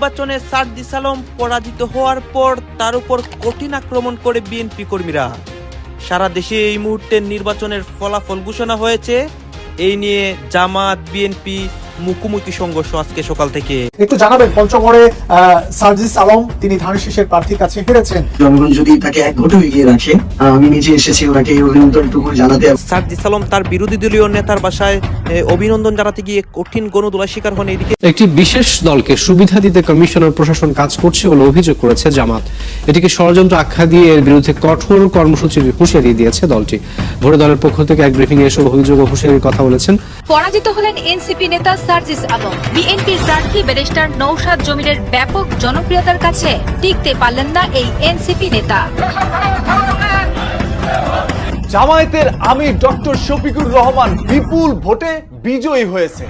নির্বাচনে সার্দি সালম পরাজিত হওয়ার পর তার উপর কঠিন আক্রমণ করে বিএনপি কর্মীরা। সারা দেশে এই মুহূর্তে নির্বাচনের ফলাফল ঘোষণা হয়েছে। এই নিয়ে জামাত, বিএনপি মুখোমুখি সংঘর্ষ আজকে সকাল থেকে। একটু জানাবেন পঞ্চগড়ে সার্জিস আলম তিনি ধানের শীষের প্রার্থীর কাছে হেরেছেন। জনগণ যদি তাকে এক ভোটে এগিয়ে রাখে আমি নিজে এসেছি ওনাকে এই অভিনন্দনটুকু জানাতে। সার্জি সালম তার বিরোধী দলীয় নেতার বাসায় অভিনন্দন জানাতে গিয়ে কঠিন গণদোলার শিকার হন এদিকে। একটি বিশেষ দলকে সুবিধা দিতে কমিশনার প্রশাসন কাজ করছে বলে অভিযোগ করেছে জামাত। এটিকে ষড়যন্ত্র আখ্যা দিয়ে এর বিরুদ্ধে কঠোর কর্মসূচির হুঁশিয়ারি দিয়েছে দলটি। ভোটে দলের পক্ষ থেকে এক ব্রিফিং এসব অভিযোগ ও হুঁশিয়ারির কথা বলেছেন। পরাজিত হলেন এনসিপি নেতা সার্জিস আলম। বিএনপির প্রার্থী ব্যারিস্টার নৌশাদ জমিরের ব্যাপক জনপ্রিয়তার কাছে টিকতে পারলেন না এই এনসিপি নেতা। জামায়াতের আমির ডক্টর শফিকুর রহমান বিপুল ভোটে বিজয়ী হয়েছে।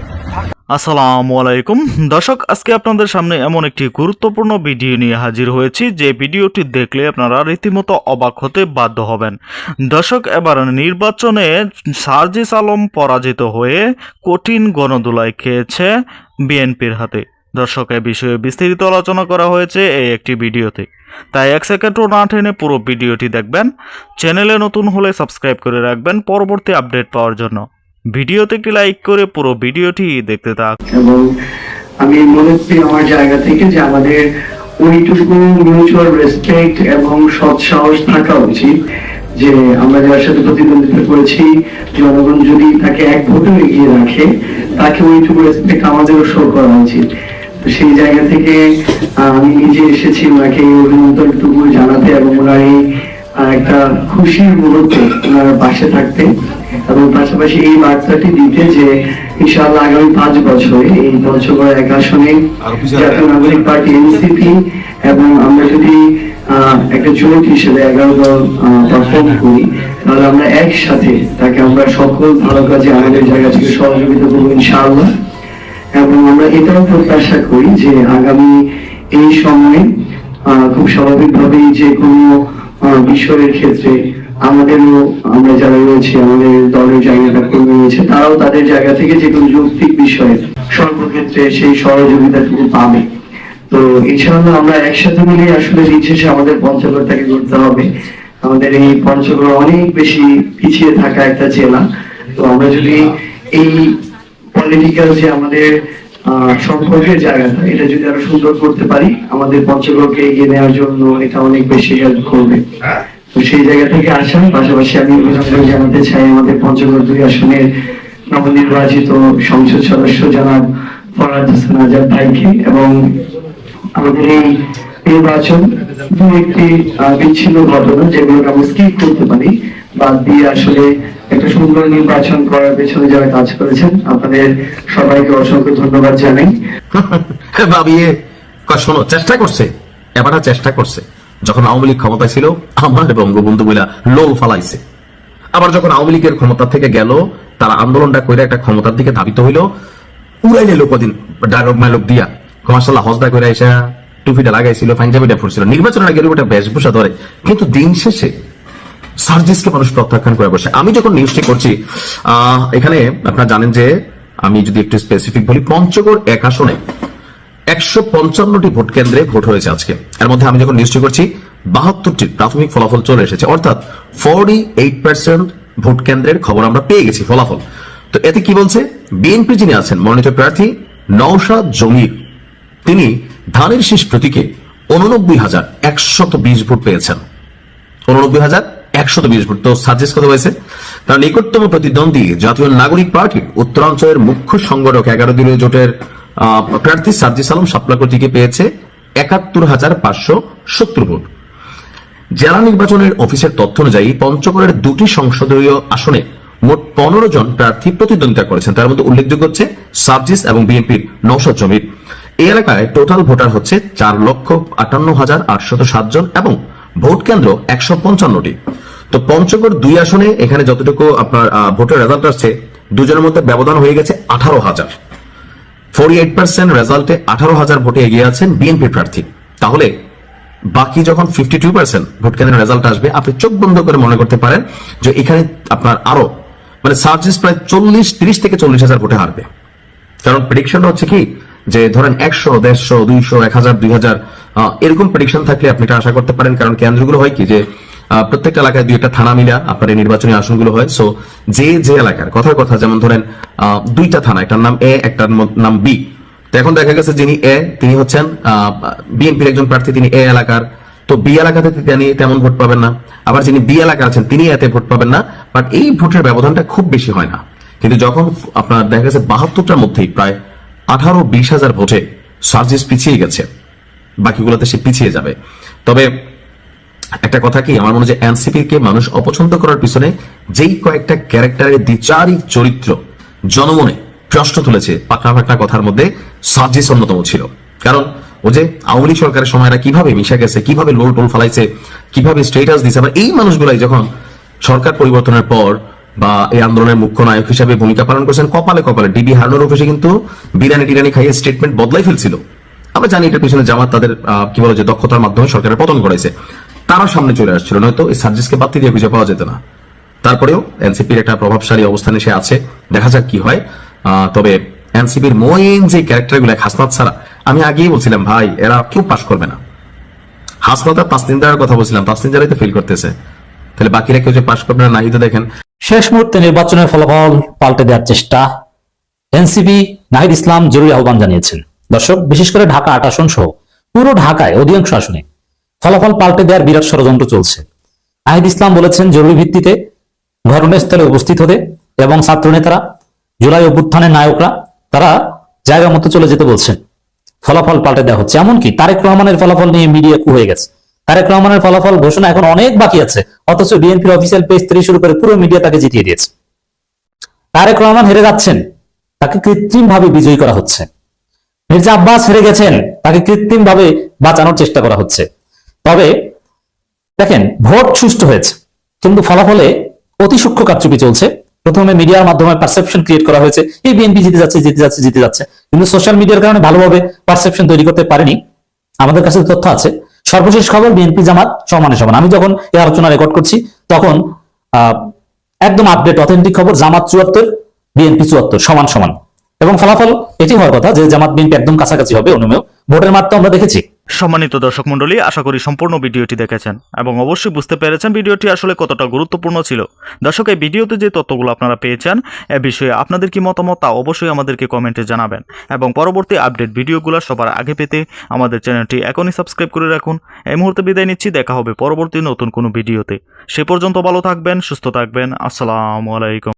আসসালামু আলাইকুম। দর্শক, আজকে আপনাদের সামনে এমন একটি গুরুত্বপূর্ণ ভিডিও নিয়ে হাজির হয়েছি। যে ভিডিওটি দেখলে আপনারা রীতিমতো অবাক হতে বাধ্য হবেন। দর্শক, এবার নির্বাচনে সার্জিস আলম পরাজিত হয়ে কঠিন গণদোলায় খেয়েছে বিএনপির হাতে। দর্শক, এ বিষয়ে বিস্তারিত আলোচনা করা হয়েছে এই একটি ভিডিওতে। তাই এক সেকেন্ডও না টেনে পুরো ভিডিওটি দেখবেন। চ্যানেলে নতুন হলে সাবস্ক্রাইব করে রাখবেন। পরবর্তী আপডেট পাওয়ার জন্য। ভিডিওতে একটি লাইক করে পুরো ভিডিওটি দেখতে থাক। এবং আমি মনে করি আমার জায়গা থেকে যে আমাদের ওইটুকু মিউচুয়াল রেসপেক্ট এবং সৎ সাহস থাকা উচিত, যে আমরা যার সাথে প্রতিদ্বন্দ্বিতা করেছি, জনগণ যদি তাকে এক ভোটে এগিয়ে রাখে, তাকে ওইটুকু রেসপেক্ট আমাদেরও শো করা উচিত। সেই জায়গা থেকে আমি নিজে এসেছি ওনাকে অভিনন্দনটুকু জানাতে এবং ওনার এই একটা খুশির মুহূর্তে ওনার পাশে থাকতে। এবং পাশাপাশি এই বার্তাটি দিতে যে ইনশাআল্লাহ আগামী পাঁচ বছরে এই পঞ্চগড় এক আসনে জাতীয় নাগরিক পার্টি এনসিপি এবং আমরা যদি একটা জোট হিসেবে এগারো দল পারফর্ম করি তাহলে আমরা একসাথে তাকে আমরা সকল ভালো কাজে আমাদের জায়গা থেকে সহযোগিতা করব ইনশাআল্লাহ। এবং আমরা এটাও প্রত্যাশা করি যে আগামী এই সময়ে খুব স্বাভাবিকভাবেই যে কোনো বিষয়ের ক্ষেত্রে আমাদেরও, আমরা যারা রয়েছে, আমাদের দলের জায়গাটা করে রয়েছে, তারাও তাদের জায়গা থেকে যে কোনো যৌক্তিক বিষয়ে সর্বক্ষেত্রে সেই সহযোগিতাটুকু পাবে। তো ইনশাআল্লাহ আমরা একসাথে মিলে আসলে দিন শেষে আমাদের পঞ্চগড়টাকে করতে হবে। আমাদের এই পঞ্চগড় অনেক বেশি পিছিয়ে থাকা একটা জেলা। তো আমরা যদি এই পলিটিক্যাল যে আমাদের সম্পর্কের জায়গাটা এটা যদি আরও সুন্দর করতে পারি আমাদের পঞ্চগড়কে এগিয়ে নেওয়ার জন্য এটা অনেক বেশি হেল্প করবে। তো সেই জায়গা থেকে আসা পাশাপাশি আমি অভিনন্দন জানাতে চাই আমাদের পঞ্চগড় দুই আসনের নবনির্বাচিত সংসদ সদস্য জনাব ফরাদ হোসেন আজাদ ভাইকে এবং আমাদের এই নির্বাচন দু একটি বিচ্ছিন্ন ঘটনা যেগুলো আমরা স্কিপ করতে পারি বাদ দিয়ে আসলে সুন্দর নির্বাচন করার পেছনে যারা কাজ করেছেন, আপনাদের সবাইকে অসংখ্য ধন্যবাদ জানাই। ভাবিয়ে শোনো, চেষ্টা করছে। এবার চেষ্টা করছে। যখন আওয়ামী লীগ ক্ষমতায় ছিল, আমার বঙ্গবন্ধু বইলা লোল ফালাইছে। আবার যখন আওয়ামী লীগের ক্ষমতা থেকে গেল, তারা আন্দোলনটা করে একটা ক্ষমতার দিকে ধাবিত হইল উড়াই নিল কদিন ডায়লগ মাইলগ দিয়া। মাসাল্লাহ হজদা করে এসে টুপিটা লাগাইছিল, পাঞ্জাবিটা ফুটছিল নির্বাচনের আগে ওটা বেশভূষা ধরে। কিন্তু দিন শেষে সার্জিসকে মানুষ প্রত্যাখ্যান করে বসে। আমি যখন নিউজটি করছি এখানে আপনারা জানেন যে আমি যদি একটু স্পেসিফিক বলি, পঞ্চগড় এক আসনে একশো পঞ্চান্নটি ভোট কেন্দ্রে ভোট হয়েছে আজকে। এর মধ্যে আমি যখন নিউজটি করছি, বাহাত্তরটি প্রাথমিক ফলাফল চলে এসেছে। অর্থাৎ ফর্টি এইট পার্সেন্ট ভোট কেন্দ্রের খবর আমরা পেয়ে গেছি ফলাফল। তো এতে কি বলছে? বিএনপি যিনি আছেন, মনোনীত প্রার্থী নওশাদ জমির। তিনি ধানের শীষ প্রতীকে উননব্বই হাজার একশত বিশ ভোট পেয়েছেন। উননব্বই হাজার একশত বিশ ভোট তো সাজেস্ট কত হয়েছে। তার নিকটতম প্রতিদ্বন্দ্বী জাতীয় নাগরিক পার্টির উত্তরাঞ্চলের মুখ্য সংগঠক এগারো দলীয় জোটের প্রার্থী সাজ্জিস আলম শাপলা কর্তৃকে পেয়েছে একাত্তর হাজার পাঁচশো সত্তর ভোট। জেলা নির্বাচনের অফিসের তথ্য অনুযায়ী পঞ্চগড়ের দুটি সংসদীয় আসনে মোট পনেরো জন প্রার্থী প্রতিদ্বন্দ্বিতা করেছেন। তার মধ্যে উল্লেখযোগ্য হচ্ছে সাবজিস এবং বিএনপির নৌশদ জমির এই এলাকায় টোটাল ভোটার হচ্ছে চার লক্ষ আটান্ন হাজার আটশত সাত জন এবং ভোট কেন্দ্র একশো পঞ্চান্নটি। তো পঞ্চগড় দুই আসনে এখানে যতটুকু আপনার ভোটের রেজাল্ট আসছে, দুজনের মধ্যে ব্যবধান হয়ে গেছে আঠারো হাজার। ফোরটি এইট পার্সেন্ট রেজাল্টে আঠারো হাজার ভোটে এগিয়ে আছেন বিএনপি প্রার্থী। তাহলে বাকি যখন ফিফটি টু পার্সেন্ট ভোট কেন্দ্রের রেজাল্ট আসবে, আপনি চোখ বন্ধ করে মনে করতে পারেন যে এখানে আপনার আরও মানে সার্জেস প্রায় চল্লিশ, তিরিশ থেকে চল্লিশ হাজার ভোটে হারবে। কারণ প্রেডিকশনটা হচ্ছে কি? যে ধরেন একশো, দেড়শো, দুইশো, এক হাজার, দুই হাজার এরকম প্রেডিকশন থাকলে আপনি এটা আশা করতে পারেন। কারণ কেন্দ্রগুলো হয় কি? যে আহ, প্রত্যেকটা এলাকায় দুই একটা থানা মিলা আপনার এই নির্বাচনী আসনগুলো হয়। সো যে যে এলাকার কথার কথা যেমন ধরেন দুইটা থানা একটার নাম এ একটার নাম বি তো এখন দেখা গেছে যিনি এ তিনি হচ্ছেন বিএনপির একজন প্রার্থী তিনি এ এলাকার। তো বি এলাকাতে তিনি তেমন ভোট পাবেন না। আবার যিনি বি এলাকা আছেন তিনি এতে ভোট পাবেন না। বাট এই ভোটের ব্যবধানটা খুব বেশি হয় না। কিন্তু যখন আপনার দেখা গেছে বাহাত্তরটার মধ্যেই প্রায় আঠারো বিশ হাজার ভোটে সার্জিস পিছিয়ে গেছে। বাকিগুলোতে সে পিছিয়ে যাবে। তবে একটা কথা কি, আমার মনে হয় এনসিপি কে মানুষ অপছন্দ করার পিছনে যেই কয়েকটা ক্যারেক্টারের দ্বিচারিক চরিত্র জনমনে প্রশ্ন তুলেছে পাকনা পাকনা কথার মধ্যে সার্জিস অন্যতম ছিল। কারণ ও যে আওয়ামী সরকারের সময়রা কীভাবে মিশে গেছে, কীভাবে লোল টোল ফালাইছে, কীভাবে স্টেটাস দিছে, আবার এই মানুষগুলাই যখন সরকার পরিবর্তনের পর বা এই আন্দোলনের মুখ্য নায়ক হিসাবে ভূমিকা পালন করেছেন, কপালে কপালে ডিবি হারনোর অফিসে কিন্তু বিরিয়ানি টিরানি খাইয়ে স্টেটমেন্ট বদলাই ফেলছিল। আমরা জানি এটার পিছনে জামাত তাদের কি বলে যে দক্ষতার মাধ্যমে সরকারের পতন করেছে তারা সামনে চলে আসছিল, নয়তো এই সার্জিসকে বাতি দিয়ে খুঁজে পাওয়া যেত না। তারপরেও এনসিপির একটা প্রভাবশালী অবস্থানে সে আছে। দেখা যাক কি হয়। তবে এনসিপির মেইন যে ক্যারেক্টারগুলো, হাসনাত ছাড়া, আমি আগেই বলছিলাম, ভাই, এরা কেউ পাশ করবে না। হাসনাত আর তাসনিন্দার কথা বলছিলাম তাসনিন্দারাই তো ফিল করতেছে। তাহলে বাকিরা কেউ যে পাশ করবে না, নাই তো দেখেন। শেষ মুহূর্তে নির্বাচনের ফলাফল পাল্টে দেওয়ার চেষ্টা এনসিপি নাহিদ ইসলাম জরুরি আহ্বান জানিয়েছেন। দর্শক, বিশেষ করে ঢাকা আট আসন সহ পুরো ঢাকায় অধিকাংশ আসনে ফলাফল পাল্টে দেওয়ার বিরাট ষড়যন্ত্র চলছে। নাহিদ ইসলাম বলেছেন, জরুরি ভিত্তিতে ঘটনাস্থলে উপস্থিত হতে এবং ছাত্র নেতারা জুলাই অভ্যুত্থানের নায়করা, তারা জায়গা মতো চলে যেতে বলছেন। ফলাফল পাল্টে দেওয়া হচ্ছে। এমনকি তারেক রহমানের ফলাফল নিয়ে মিডিয়া কু হয়ে গেছে। তারেক রহমানের ফলাফল ঘোষণা এখন অনেক বাকি আছে, অথচ বিএনপির অফিসিয়াল পেজ থেকে শুরু করে পুরো মিডিয়া তাকে জিতিয়ে দিয়েছে। তারেক রহমান হেরে যাচ্ছেন, তাকে কৃত্রিম ভাবে বিজয়ী করা হচ্ছে। মির্জা আব্বাস হেরে গেছেন, তাকে কৃত্রিম ভাবে বাঁচানোর চেষ্টা করা হচ্ছে। তবে দেখেন, ভোট সুষ্ঠু হয়েছে, কিন্তু ফলাফলে অতি সূক্ষ্ম কারচুপি চলছে। প্রথমে মিডিয়ার মাধ্যমে পারসেপশন ক্রিয়েট করা হয়েছে, এই বিএনপি জিতে যাচ্ছে জিতে যাচ্ছে জিতে যাচ্ছে। কিন্তু সোশ্যাল মিডিয়ার কারণে ভালোভাবে পারসেপশন তৈরি করতে পারেনি। আমাদের কাছে তথ্য আছে, সর্বশেষ খবর বিএনপি জামাত সমানে সমান। আমি যখন এই আলোচনা রেকর্ড করছি, তখন একদম আপডেট অথেন্টিক খবর জামাত চুয়াত্তর বিএনপি চুয়াত্তর, সমান সমান। এবং ফলাফল এটি হওয়ার কথা যে জামাত বিএনপি একদম কাছাকাছি হবে, অনুমেয়। ভোটের মাত্রা আমরা দেখেছি। সম্মানিত দর্শক মণ্ডলী, আশা করি সম্পূর্ণ ভিডিওটি দেখেছেন এবং অবশ্যই বুঝতে পেরেছেন ভিডিওটি আসলে কতটা গুরুত্বপূর্ণ ছিল। দর্শক, এই ভিডিওতে যে তথ্যগুলো আপনারা পেয়েছেন, এ বিষয়ে আপনাদের কি মতামত তা অবশ্যই আমাদেরকে কমেন্টে জানাবেন। এবং পরবর্তী আপডেট ভিডিওগুলো সবার আগে পেতে আমাদের চ্যানেলটি এখনই সাবস্ক্রাইব করে রাখুন। এই মুহূর্তে বিদায় নিচ্ছি, দেখা হবে পরবর্তী নতুন কোনো ভিডিওতে। সে পর্যন্ত ভালো থাকবেন, সুস্থ থাকবেন। আসসালামু আলাইকুম।